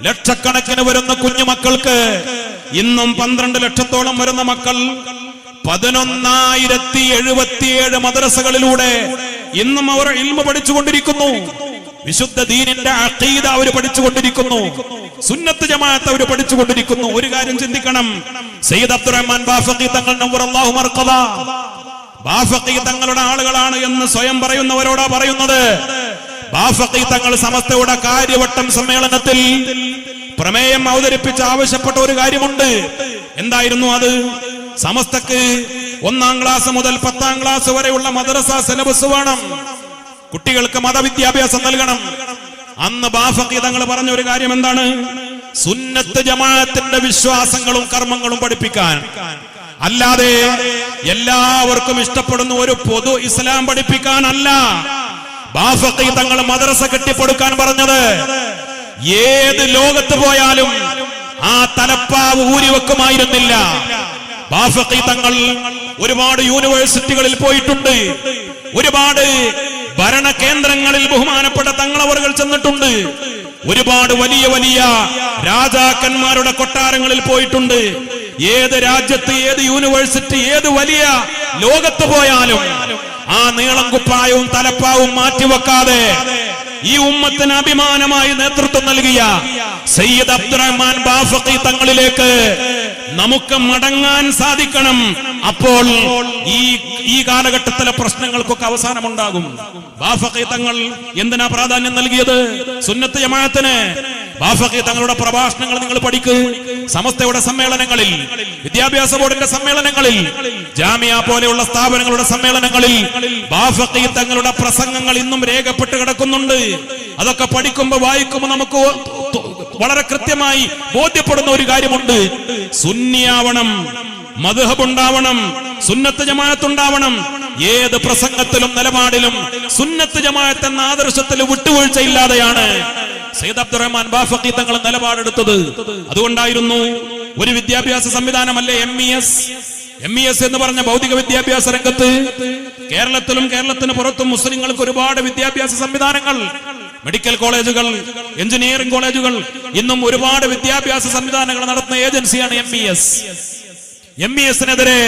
ലക്ഷക്കണക്കിന് വരുന്ന കുഞ്ഞു കുഞ്ഞുമക്കൾക്ക് ഇന്നും പന്ത്രണ്ട് ലക്ഷത്തോളം വരുന്ന മക്കൾ പതിനൊന്നായിരത്തി എഴുപത്തിയേഴ് മദ്രസകളിലൂടെ ഇന്നും അവർ ഇൽമ പഠിച്ചുകൊണ്ടിരിക്കുന്നു. വിശുദ്ധ ദീനിന്റെ അഖീദ അവർ പഠിച്ചുകൊണ്ടിരിക്കുന്നു. സുന്നത്ത് ജമാഅത്ത് അവർ പഠിച്ചുകൊണ്ടിരിക്കുന്നു. ഒരു കാര്യം ചിന്തിക്കണം. സയ്യിദ് അബ്ദുറഹ്മാൻ ബാഫഖി തങ്ങൾ നവ്വറല്ലാഹു മർഖദ ബാഫഖി തങ്ങളുടെ ആളുകളാണ് എന്ന് സ്വയം പറയുന്നവരോടാ പറയുന്നത്. ബാഫഖി തങ്ങൾ സമസ്തയുടെ കാര്യവട്ടം സമ്മേളനത്തിൽ പ്രമേയം അവതരിപ്പിച്ച് ആവശ്യപ്പെട്ട ഒരു കാര്യമുണ്ട്. എന്തായിരുന്നു അത്? സമസ്തക്ക് ഒന്നാം ക്ലാസ് മുതൽ പത്താം ക്ലാസ് വരെയുള്ള മദ്രസ സിലബസ് വേണം. കുട്ടികൾക്ക് മതവിദ്യാഭ്യാസം നൽകണം. അന്ന് ബാഫഖി തങ്ങൾ പറഞ്ഞ ഒരു കാര്യം എന്താണ്? സുന്നത്ത് ജമാഅത്തിന്റെ വിശ്വാസങ്ങളും കർമ്മങ്ങളും പഠിപ്പിക്കാൻ. അല്ലാതെ എല്ലാവർക്കും ഇഷ്ടപ്പെടുന്ന ഒരു പൊതു ഇസ്ലാം പഠിപ്പിക്കാനല്ല. ബാഫഖി തങ്ങൾ മദ്രസ കെട്ടിപ്പൊടുക്കാൻ പറഞ്ഞത്. ഏത് ലോകത്ത് പോയാലും ആ തലപ്പാവ് ഊരിവെക്കുമായിരുന്നില്ല ബാഫക്കി തങ്ങൾ ഒരുപാട് യൂണിവേഴ്സിറ്റികളിൽ പോയിട്ടുണ്ട്. ഒരുപാട് ഭരണ കേന്ദ്രങ്ങളിൽ ബഹുമാനപ്പെട്ട തങ്ങളവറുകൾ ചെന്നിട്ടുണ്ട്. ഒരുപാട് വലിയ വലിയ രാജാക്കന്മാരുടെ കൊട്ടാരങ്ങളിൽ പോയിട്ടുണ്ട്. ഏത് രാജ്യത്ത് ഏത് യൂണിവേഴ്സിറ്റി ഏത് വലിയ ലോകത്ത് പോയാലും ആ നീളം കുപ്പായവും തലപ്പാവും മാറ്റിവെക്കാതെ ഈ ഉമ്മത്തിന് അഭിമാനമായി നേതൃത്വം നൽകിയ സയ്യിദ് അബ്ദുറഹ്മാൻ ബാഫഖി തങ്ങളിലേക്ക് നമുക്ക് മടങ്ങാൻ സാധിക്കണം. അപ്പോൾ ഈ ഈ കാലഘട്ടത്തിലെ പ്രശ്നങ്ങൾക്കൊക്കെ അവസാനമുണ്ടാകും. ബാഫഖി തങ്ങൾ എന്തിനാ പ്രാധാന്യം നൽകിയത്? സുന്നത്ത് ജമാഅത്തിന് ബാഫഖി തങ്ങളുടെ പ്രഭാഷണങ്ങൾ നിങ്ങൾ പഠിക്കൂ. സമസ്തയുടെ സമ്മേളനങ്ങളിൽ വിദ്യാഭ്യാസ ബോർഡിന്റെ സമ്മേളനങ്ങളിൽ ജാമിയ പോലെയുള്ള സ്ഥാപനങ്ങളുടെ സമ്മേളനങ്ങളിൽ ബാഫഖി തങ്ങളുടെ പ്രസംഗങ്ങൾ ഇന്നും രേഖപ്പെട്ട് കിടക്കുന്നുണ്ട്. അതൊക്കെ പഠിക്കുമ്പോൾ വായിക്കുമ്പോൾ നമുക്ക് വളരെ കൃത്യമായി ബോധ്യപ്പെടുന്ന ഒരു കാര്യമുണ്ട്. സുന്നിയാവണം മധുഹബ് ഉണ്ടാവണം സുന്നത്ത് ജമാഅത്ത് ഉണ്ടാവണം ഏത് പ്രസംഗത്തിലും നിലപാടിലും സുന്നത്ത് ജമാഅത്ത് എന്ന ആദർശത്തിൽ വിട്ടുവീഴ്ചയില്ലാതെയാണ് സയ്യിദ് അബ്ദുറഹ്മാൻ ബാഫഖി തങ്ങൾ നിലപാടെടുത്തത്. അതുകൊണ്ടായിരുന്നു ഒരു വിദ്യാഭ്യാസ സംവിധാനമല്ലേ M E S M E S എന്ന് പറഞ്ഞ ഭൗതിക വിദ്യാഭ്യാസ രംഗത്ത് കേരളത്തിലും കേരളത്തിന് പുറത്തും മുസ്ലിങ്ങൾക്ക് ഒരുപാട് വിദ്യാഭ്യാസ സംവിധാനങ്ങൾ മെഡിക്കൽ കോളേജുകൾ എഞ്ചിനീയറിംഗ് കോളേജുകൾ ഇന്നും ഒരുപാട് വിദ്യാഭ്യാസ സംവിധാനങ്ങൾ നടത്തുന്ന ഏജൻസിയാണ് M E S M E എസിനെതിരെ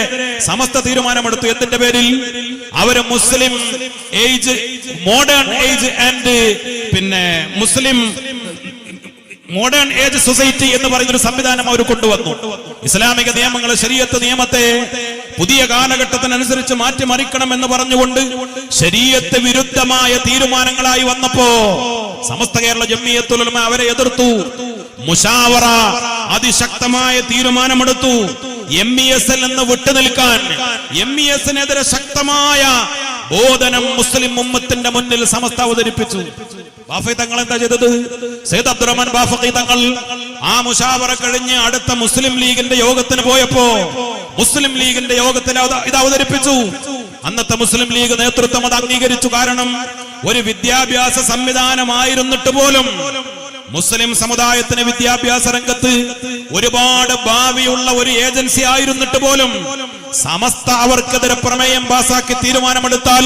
സമസ്ത തീരുമാനമെടുത്തു. എന്തിന്റെ പേരിൽ? അവർ Muslim age modern age and പിന്നെ മുസ്ലിം മോഡേൺ ഏജ് സൊസൈറ്റി എന്ന് പറയുന്ന ഒരു സംവിധാനം അവർ കൊണ്ടുവന്നു. ഇസ്ലാമിക നിയമങ്ങൾ ശരീരത്ത് നിയമത്തെ പുതിയ കാലഘട്ടത്തിനനുസരിച്ച് മാറ്റിമറിക്കണം എന്ന് പറഞ്ഞുകൊണ്ട് ശരീരത്ത് വിരുദ്ധമായ തീരുമാനങ്ങളായി വന്നപ്പോ സമസ്ത കേരള ജമ്മിയത്തുലമ അവരെ എതിർത്തു. മുഷാവറ അതിശക്തമായ തീരുമാനമെടുത്തു. എം ഇ എസ് എൽ എന്ന് വിട്ടുനിൽക്കാൻ എം ഇ എസിനെതിരെ ശക്തമായ ബോധനം മുസ്ലിം ഉമ്മത്തിന്റെ മുന്നിൽ സമസ്ത അവതരിപ്പിച്ചു. ബാഫി തങ്ങൾ എന്താ ചെയ്തത്? സെയ്ദ് അബ്ദുറഹ്മാൻ ബാഫി തങ്ങൾ ആ മുഷാവറ കഴിഞ്ഞ് അടുത്ത മുസ്ലിം ലീഗിന്റെ യോഗത്തിന് പോയപ്പോ മുസ്ലിം ലീഗിന്റെ യോഗത്തിൽ അവത- ഇത് അവതരിപ്പിച്ചു. അന്നത്തെ മുസ്ലിം ലീഗ് നേതൃത്വം അത് അംഗീകരിച്ചു. കാരണം ഒരു വിദ്യാഭ്യാസ സംവിധാനമായിരുന്നിട്ട് പോലും മുസ്ലിം സമുദായത്തിന് വിദ്യാഭ്യാസ രംഗത്ത് ഒരുപാട് ഭാവിയുള്ള ഒരു ഏജൻസി ആയിരുന്നിട്ട് പോലും സമസ്ത അവർക്കെതിരെ പ്രമേയം പാസാക്കി തീരുമാനമെടുത്താൽ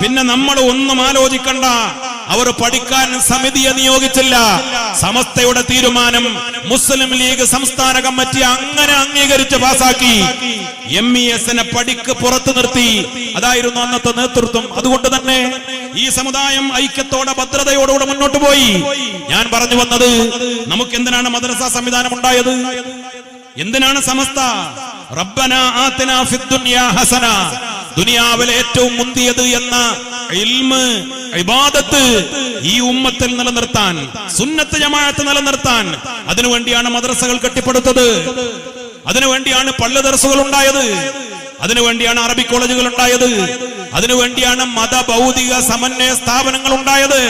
പിന്നെ നമ്മൾ ഒന്നും ആലോചിക്കണ്ട. അവർ പഠിക്കാൻ സമിതിയെ നിയോഗിച്ചില്ല. സമസ്തയുടെ തീരുമാനം മുസ്ലിം ലീഗ് സംസ്ഥാന കമ്മിറ്റി അങ്ങനെ അംഗീകരിച്ച് പാസാക്കി. എം ഇ എസിനെ പഠിക്ക് പുറത്തു നിർത്തി. അതായിരുന്നു അന്നത്തെ നേതൃത്വം. അതുകൊണ്ട് തന്നെ ഈ സമുദായം ഐക്യത്തോടെ ഭദ്രതയോടുകൂടെ മുന്നോട്ട് പോയി. ഞാൻ പറഞ്ഞു വന്നത് നമുക്ക് എന്തിനാണ് മദ്രസ സംവിധാനം ഉണ്ടായത്? എന്തിനാണ് സമസ്ത? റബ്ബന ഹസന. ദുനിയാവിലെ ഏറ്റവും മുന്തിയത് എന്ന ഇബാദത്ത് ഈ ഉമ്മത്തിൽ നിലനിർത്താൻ സുന്നത്ത് ജമാഅത്ത് നിലനിർത്താൻ അതിനുവേണ്ടിയാണ് മദ്രസകൾ കെട്ടിപ്പടുത്തത്. അതിനുവേണ്ടിയാണ് പള്ളി ദർസുകൾ ഉണ്ടായത്. അതിനുവേണ്ടിയാണ് അറബി കോളേജുകൾ ഉണ്ടായത്. അതിനുവേണ്ടിയാണ് മത ഭൗതിക സമന്വയ സ്ഥാപനങ്ങൾ ഉണ്ടായത്